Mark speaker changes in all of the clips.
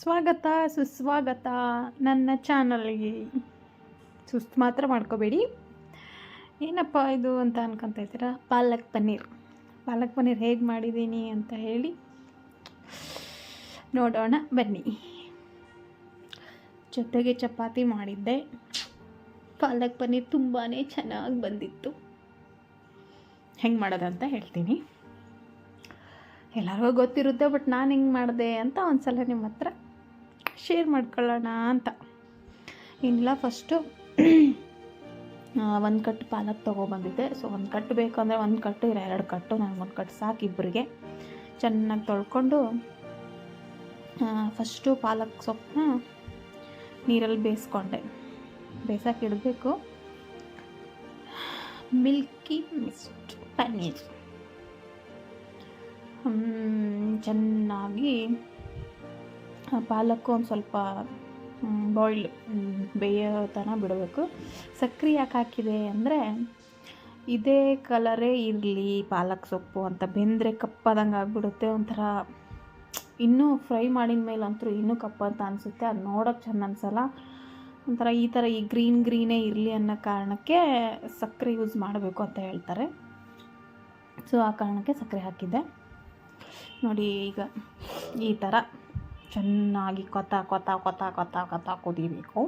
Speaker 1: ಸ್ವಾಗತ, ಸುಸ್ವಾಗತ ನನ್ನ ಚಾನಲ್ಗೆ ಸುಸ್ತು ಮಾತ್ರ ಮಾಡ್ಕೋಬೇಡಿ. ಏನಪ್ಪ ಇದು ಅಂತ ಅನ್ಕೊತಾ ಇದ್ದೀರಾ? ಪಾಲಕ್ ಪನ್ನೀರ್. ಪಾಲಕ್ ಪನ್ನೀರ್ ಹೇಗೆ ಮಾಡಿದ್ದೀನಿ ಅಂತ ಹೇಳಿ ನೋಡೋಣ, ಬನ್ನಿ. ಜೊತೆಗೆ ಚಪಾತಿ ಮಾಡಿದ್ದೆ. ಪಾಲಕ್ ಪನ್ನೀರ್ ತುಂಬಾ ಚೆನ್ನಾಗಿ ಬಂದಿತ್ತು. ಹೆಂಗೆ ಮಾಡೋದಂತ ಹೇಳ್ತೀನಿ. ಎಲ್ಲರಿಗೂ ಗೊತ್ತಿರುತ್ತೆ, ಬಟ್ ನಾನು ಹೆಂಗೆ ಮಾಡಿದೆ ಅಂತ ಒಂದು ಸಲ ನಿಮ್ಮ ಹತ್ರ ಶೇರ್ ಮಾಡ್ಕೊಳ್ಳೋಣ ಅಂತ. ಏನಿಲ್ಲ ಫಸ್ಟು ಒಂದು ಕಟ್ಟು ಪಾಲಕ್ ತೊಗೊಬಂದಿದ್ದೆ. ಸೊ ಒಂದು ಕಟ್ಟು ಬೇಕು ಅಂದರೆ ಒಂದು ಕಟ್ಟು ಇಲ್ಲ ಎರಡು ಕಟ್ಟು ನಾನು ಒಂದು ಕಟ್ಟು ಸಾಕು ಇಬ್ಬರಿಗೆ ಚೆನ್ನಾಗಿ ತೊಳ್ಕೊಂಡು ಫಸ್ಟು ಪಾಲಕ್ ಸೊಪ್ಪನ್ನ ನೀರಲ್ಲಿ ಬೇಯಿಸ್ಕೊಂಡೆ. ಬೇಯಿಸೋಕೆ ಇಡಬೇಕು. ಮಿಲ್ಕಿ ಮಿಸ್ಟ್ ಪನ್ನೀರ್ ಚೆನ್ನಾಗಿ ಪಾಲಕ್ಕು ಒಂದು ಸ್ವಲ್ಪ ಬಾಯ್ಲ್ ಬೇಯೋ ತನಕ ಬಿಡಬೇಕು. ಸಕ್ಕರೆ ಯಾಕೆ ಹಾಕಿದೆ ಅಂದರೆ, ಇದೇ ಕಲರೇ ಇರಲಿ ಪಾಲಕ್ ಸೊಪ್ಪು ಅಂತ, ಬೆಂದರೆ ಕಪ್ಪಾದಂಗೆ ಆಗಿಬಿಡುತ್ತೆ, ಒಂಥರ ಇನ್ನೂ ಫ್ರೈ ಮಾಡಿದ ಮೇಲೆ ಅಂತೂ ಇನ್ನೂ ಕಪ್ಪ ಅಂತ ಅನಿಸುತ್ತೆ, ಅದು ನೋಡೋಕೆ ಚೆಂದ ಅನಿಸಲ್ಲ. ಒಂಥರ ಈ ಥರ ಈ ಗ್ರೀನ್ ಗ್ರೀನೇ ಇರಲಿ ಅನ್ನೋ ಕಾರಣಕ್ಕೆ ಸಕ್ಕರೆ ಯೂಸ್ ಮಾಡಬೇಕು ಅಂತ ಹೇಳ್ತಾರೆ. ಸೊ ಆ ಕಾರಣಕ್ಕೆ ಸಕ್ಕರೆ ಹಾಕಿದ್ದೆ. ನೋಡಿ ಈಗ ಈ ಥರ ಚೆನ್ನಾಗಿ ಕೊತ ಕೊತ ಕೊತ ಕೊತ ಕೊತ ಕುದಿಬೇಕು.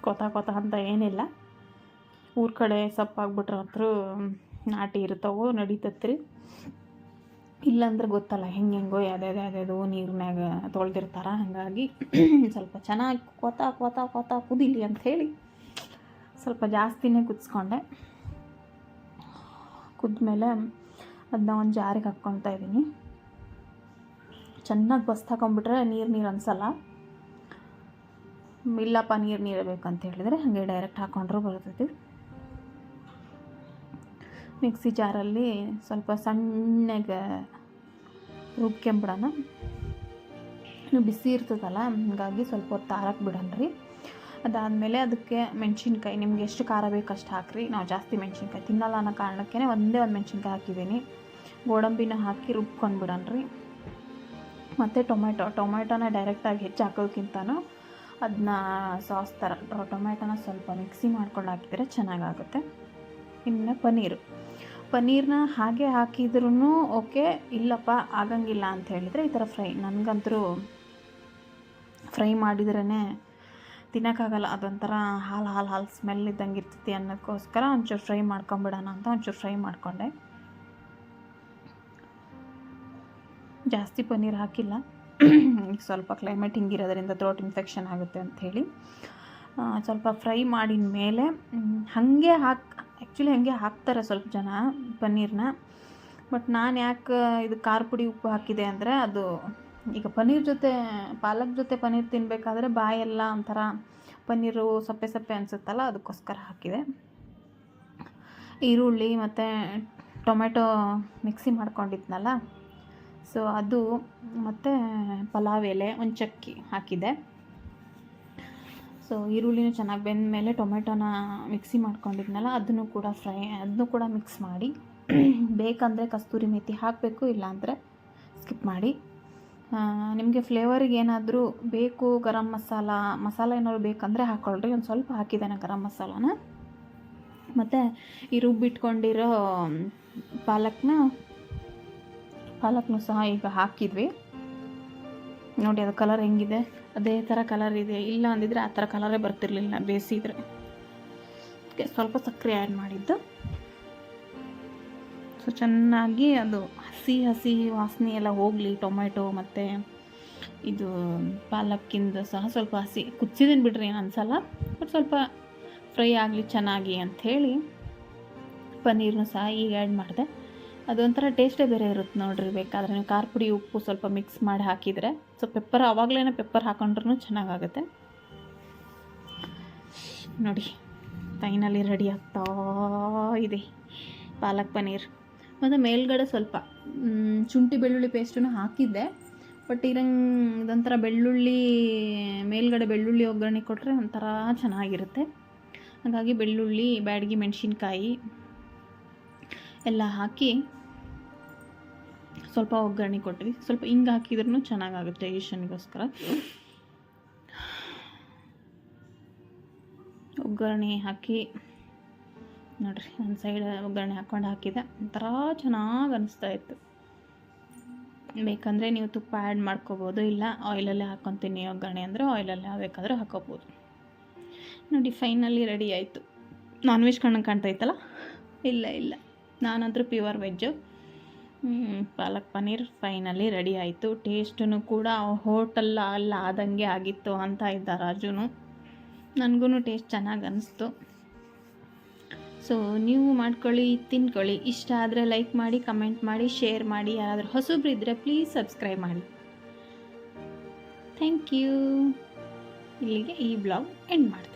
Speaker 1: ಕೊತ ಕೊತ ಅಂತ ಏನಿಲ್ಲ. ಊರ ಕಡೆ ಸೊಪ್ಪಾಗ್ಬಿಟ್ರೆ ಹತ್ರ ನಾಟಿ ಇರ್ತಾವೆ ನಡೀತತ್ರಿ. ಇಲ್ಲಾಂದ್ರೆ ಗೊತ್ತಲ್ಲ, ಹೆಂಗೆ ಹೆಂಗೋ ಯಾವ್ದು ಯಾವ್ದು ನೀರಿನಾಗ ತೊಳೆದಿರ್ತಾರ, ಹಾಗಾಗಿ ಸ್ವಲ್ಪ ಚೆನ್ನಾಗಿ ಕೊತ ಕೊತ ಕೊತ ಅಂತ ಅಂಥೇಳಿ ಸ್ವಲ್ಪ ಜಾಸ್ತಿನೇ ಕುದಿಸ್ಕೊಂಡೆ. ಕುದ್ಮೇಲೆ ಅದನ್ನ ಒಂದು ಜಾರಿಗೆ ಹಾಕ್ಕೊತಾ ಇದ್ದೀನಿ ಚೆನ್ನಾಗಿ ಬಸ್ತಾಕೊಂಡ್ಬಿಟ್ರೆ ನೀರು ನೀರು ಅನ್ಸಲ್ಲ. ಇಲ್ಲಪ್ಪ, ನೀರು ನೀರು ಬೇಕಂತ ಹೇಳಿದರೆ ಹಾಗೆ ಡೈರೆಕ್ಟ್ ಹಾಕ್ಕೊಂಡ್ರೂ ಬರ್ತೈತಿ. ಮಿಕ್ಸಿ ಜಾರಲ್ಲಿ ಸ್ವಲ್ಪ ಸಣ್ಣಗೆ ರುಬ್ಕೊಂಬಿಡೋಣ. ಇನ್ನು ಬಿಸಿ ಇರ್ತದಲ್ಲ, ಹಾಗಾಗಿ ಸ್ವಲ್ಪ ಹೊತ್ತು ಆರಕ್ಕೆ ಬಿಡೋಣ ಅದಾದಮೇಲೆ ಅದಕ್ಕೆ ಮೆಣಸಿನ್ಕಾಯಿ, ನಿಮ್ಗೆ ಎಷ್ಟು ಖಾರ ಬೇಕು ಅಷ್ಟು ಹಾಕ್ರಿ. ನಾವು ಜಾಸ್ತಿ ಮೆಣಸಿನ್ಕಾಯಿ ತಿನ್ನಲ್ಲ ಅನ್ನೋ ಕಾರಣಕ್ಕೆ ಒಂದೇ ಒಂದು ಮೆಣಸಿನ್ಕಾಯಿ ಹಾಕಿದ್ದೀನಿ. ಗೋಡಂಬಿನ ಹಾಕಿ ರುಬ್ಕೊಂಡು ಬಿಡೋಣ್ರಿ ಮತ್ತು ಟೊಮೆಟೊ ಟೊಮೆಟೊನ ಡೈರೆಕ್ಟಾಗಿ ಹೆಚ್ಚು ಹಾಕೋದಕ್ಕಿಂತನೂ ಅದನ್ನ ಸಾಸ್ ಥರ ಟೊಮೆಟೊನ ಸ್ವಲ್ಪ ಮಿಕ್ಸಿ ಮಾಡ್ಕೊಂಡು ಹಾಕಿದರೆ ಚೆನ್ನಾಗಾಗುತ್ತೆ. ಇನ್ನು ಪನ್ನೀರು. ಪನ್ನೀರನ್ನ ಹಾಗೆ ಹಾಕಿದ್ರೂ ಓಕೆ, ಇಲ್ಲಪ್ಪ, ಆಗಂಗಿಲ್ಲ ಅಂತ ಹೇಳಿದರೆ ಈ ಥರ ಫ್ರೈ ನನಗಂತರೂ ಫ್ರೈ ಮಾಡಿದ್ರೇ ತಿನ್ನೋಕ್ಕಾಗಲ್ಲ, ಅದೊಂಥರ ಹಾಲು ಹಾಲು ಹಾಲು ಸ್ಮೆಲ್ ಇದ್ದಂಗೆ ಇರ್ತೈತಿ ಅನ್ನೋಕ್ಕೋಸ್ಕರ ಒಂಚೂರು ಫ್ರೈ ಮಾಡ್ಕೊಂಬಿಡೋಣ ಅಂತ ಒಂಚೂರು ಫ್ರೈ ಮಾಡಿಕೊಂಡೆ. ಜಾಸ್ತಿ ಪನ್ನೀರ್ ಹಾಕಿಲ್ಲ. ಸ್ವಲ್ಪ ಕ್ಲೈಮೇಟ್ ಹಿಂಗಿರೋದ್ರಿಂದ ಥ್ರೋಟ್ ಇನ್ಫೆಕ್ಷನ್ ಆಗುತ್ತೆ ಅಂಥೇಳಿ ಸ್ವಲ್ಪ ಫ್ರೈ ಮಾಡಿದ ಮೇಲೆ ಹಾಗೆ ಹಾಕಿ ಆ್ಯಕ್ಚುಲಿ ಹಾಗೆ ಹಾಕ್ತಾರೆ ಸ್ವಲ್ಪ ಜನ ಪನ್ನೀರನ್ನ ಬಟ್ ನಾನು ಯಾಕೆ ಇದು ಖಾರ ಪುಡಿ ಉಪ್ಪು ಹಾಕಿದೆ ಅಂದರೆ ಅದು ಈಗ ಪನ್ನೀರ್ ಜೊತೆ, ಪಾಲಕ್ ಜೊತೆ ಪನ್ನೀರ್ ತಿನ್ನಬೇಕಾದ್ರೆ ಬಾಯೆಲ್ಲ ಒಂಥರ ಪನ್ನೀರು ಸಪ್ಪೆ ಸಪ್ಪೆ ಅನಿಸುತ್ತಲ್ಲ, ಅದಕ್ಕೋಸ್ಕರ ಹಾಕಿದೆ. ಈರುಳ್ಳಿ ಮತ್ತು ಟೊಮೆಟೊ ಮಿಕ್ಸಿ ಮಾಡ್ಕೊಂಡಿದ್ನಲ್ಲ, ಸೊ ಅದು ಮತ್ತು ಪಲಾವ್ ಎಲೆ, ಒಂದು ಚಕ್ಕಿ ಹಾಕಿದೆ. ಸೊ ಈರುಳ್ಳಿನೂ ಚೆನ್ನಾಗಿ ಬೆಂದ ಮೇಲೆ ಟೊಮೆಟೊನ ಮಿಕ್ಸಿ ಮಾಡ್ಕೊಂಡಿದ್ನಲ್ಲ, ಅದನ್ನು ಕೂಡ ಫ್ರೈ, ಅದನ್ನು ಕೂಡ ಮಿಕ್ಸ್ ಮಾಡಿ, ಬೇಕಂದರೆ ಕಸ್ತೂರಿ ಮೇಥಿ ಹಾಕಬೇಕು, ಇಲ್ಲಾಂದರೆ ಸ್ಕಿಪ್ ಮಾಡಿ. ನಿಮಗೆ ಫ್ಲೇವರಿಗೆ ಏನಾದರೂ ಬೇಕು ಗರಂ ಮಸಾಲ ಮಸಾಲ ಏನಾದ್ರು ಬೇಕಂದರೆ ಹಾಕ್ಕೊಳ್ರಿ ಒಂದು ಸ್ವಲ್ಪ ಹಾಕಿದ್ದೇನೆ ಗರಂ ಮಸಾಲಾನ. ಮತ್ತು ಈ ರುಬ್ಬಿಟ್ಕೊಂಡಿರೋ ಪಾಲಕ್ನ, ಪಾಲಕ್ನೂ ಸಹ ಈಗ ಹಾಕಿದ್ವಿ. ನೋಡಿ ಅದು ಕಲರ್ ಹೆಂಗಿದೆ, ಅದೇ ಥರ ಕಲರ್ ಇದೆ. ಇಲ್ಲ ಅಂದಿದ್ರೆ ಆ ಥರ ಕಲರೇ ಬರ್ತಿರ್ಲಿಲ್ಲ ಬೇಯಿಸಿದ್ರೆ ಸ್ವಲ್ಪ ಸಕ್ಕರೆ ಆ್ಯಡ್ ಮಾಡಿದ್ದು. ಸೊ ಚೆನ್ನಾಗಿ ಅದು ಹಸಿ ಹಸಿ ವಾಸನೆ ಎಲ್ಲ ಹೋಗಲಿ ಟೊಮೆಟೊ ಮತ್ತು ಇದು ಪಾಲಕ್ಕಿಂದು ಸಹ ಸ್ವಲ್ಪ ಹಸಿ. ಕುಚ್ಚಿದ್ದೀನಿ ಬಿಡ್ರಿ ಏನು ಅನ್ಸಲ್ಲ ಬಟ್ ಸ್ವಲ್ಪ ಫ್ರೈ ಆಗಲಿ ಚೆನ್ನಾಗಿ ಅಂಥೇಳಿ ಪನ್ನೀರ್ನು ಸಹ ಈಗ ಆ್ಯಡ್ ಮಾಡಿದೆ. ಅದೊಂಥರ ಟೇಸ್ಟೇ ಬೇರೆ ಇರುತ್ತೆ ನೋಡ್ರಿ ಬೇಕಾದ್ರೆ. ನೀವು ಖಾರ ಪುಡಿ ಉಪ್ಪು ಸ್ವಲ್ಪ ಮಿಕ್ಸ್ ಮಾಡಿ ಹಾಕಿದರೆ ಸೊ ಪೆಪ್ಪರ್ ಆವಾಗಲೇ ಪೆಪ್ಪರ್ ಹಾಕೊಂಡ್ರೂ ಚೆನ್ನಾಗಾಗುತ್ತೆ. ನೋಡಿ ಫೈನಲಿ ರೆಡಿ ಆಗ್ತಾ ಇದೆ ಪಾಲಕ್ ಪನ್ನೀರ್. ಮತ್ತು ಮೇಲ್ಗಡೆ ಸ್ವಲ್ಪ ಶುಂಠಿ ಬೆಳ್ಳುಳ್ಳಿ ಪೇಸ್ಟನ್ನು ಹಾಕಿದ್ದೆ. ಬಟ್ ಇರಂಗೆ ಇದೊಂಥರ ಬೆಳ್ಳುಳ್ಳಿ, ಮೇಲ್ಗಡೆ ಬೆಳ್ಳುಳ್ಳಿ ಒಗ್ಗರಣೆ ಕೊಟ್ಟರೆ ಒಂಥರ ಚೆನ್ನಾಗಿರುತ್ತೆ. ಹಾಗಾಗಿ ಬೆಳ್ಳುಳ್ಳಿ, ಬ್ಯಾಡಗಿ, ಮೆಣಸಿನ್ಕಾಯಿ ಎಲ್ಲ ಹಾಕಿ ಸ್ವಲ್ಪ ಒಗ್ಗರಣೆ ಕೊಟ್ವಿ ಸ್ವಲ್ಪ ಹಿಂಗೆ ಹಾಕಿದ್ರೂ ಚೆನ್ನಾಗಾಗುತ್ತೆ ಈಶನಿಗೋಸ್ಕರ ಒಗ್ಗರಣೆ ಹಾಕಿ ನೋಡಿರಿ, ಒಂದು ಸೈಡ್ ಒಗ್ಗರಣೆ ಹಾಕ್ಕೊಂಡು ಹಾಕಿದೆ. ಒಂಥರ ಚೆನ್ನಾಗಿ ಅನಿಸ್ತಾ ಇತ್ತು. ಬೇಕಂದರೆ ನೀವು ತುಪ್ಪ ಆ್ಯಡ್ ಮಾಡ್ಕೋಬೋದು, ಇಲ್ಲ ಆಯಿಲಲ್ಲೇ ಹಾಕ್ಕೊತೀನಿ ಒಗ್ಗರಣೆ ಅಂದರೆ ಆಯಿಲಲ್ಲೇ ಬೇಕಾದರೂ ಹಾಕೋಬೋದು. ನೋಡಿ ಫೈನಲಿ ರೆಡಿ ಆಯಿತು. ನಾನ್ ವೆಜ್ ಕಣ್ಣಂಗೆ ಕಾಣ್ತೈತಲ್ಲ ಇಲ್ಲ ಇಲ್ಲ. ನಾನಂತರೂ pure veg palak paneer finally ready ಆಯಿತು. ಟೇಸ್ಟೂ ಕೂಡ ಹೋಟೆಲ್ ಅಲ್ಲಾದಂಗೆ ಆಗಿತ್ತು ಅಂತ ಇದ್ದ ರಾಜುನು. ನನಗೂ ಟೇಸ್ಟ್ ಚೆನ್ನಾಗಿ ಅನಿಸ್ತು. ಸೊ ನೀವು ಮಾಡ್ಕೊಳ್ಳಿ ತಿನ್ಕೊಳ್ಳಿ ಇಷ್ಟ ಆದರೆ ಲೈಕ್ ಮಾಡಿ ಕಮೆಂಟ್ ಮಾಡಿ ಶೇರ್ ಮಾಡಿ. ಯಾರಾದರೂ ಹೊಸಬ್ರು ಇದ್ದರೆ ಪ್ಲೀಸ್ ಸಬ್ಸ್ಕ್ರೈಬ್ ಮಾಡಿ. ಥ್ಯಾಂಕ್ ಯು ಇಲ್ಲಿಗೆ ಈ ಬ್ಲಾಗ್ ಎಂಡ್ ಮಾಡ್ತೀನಿ.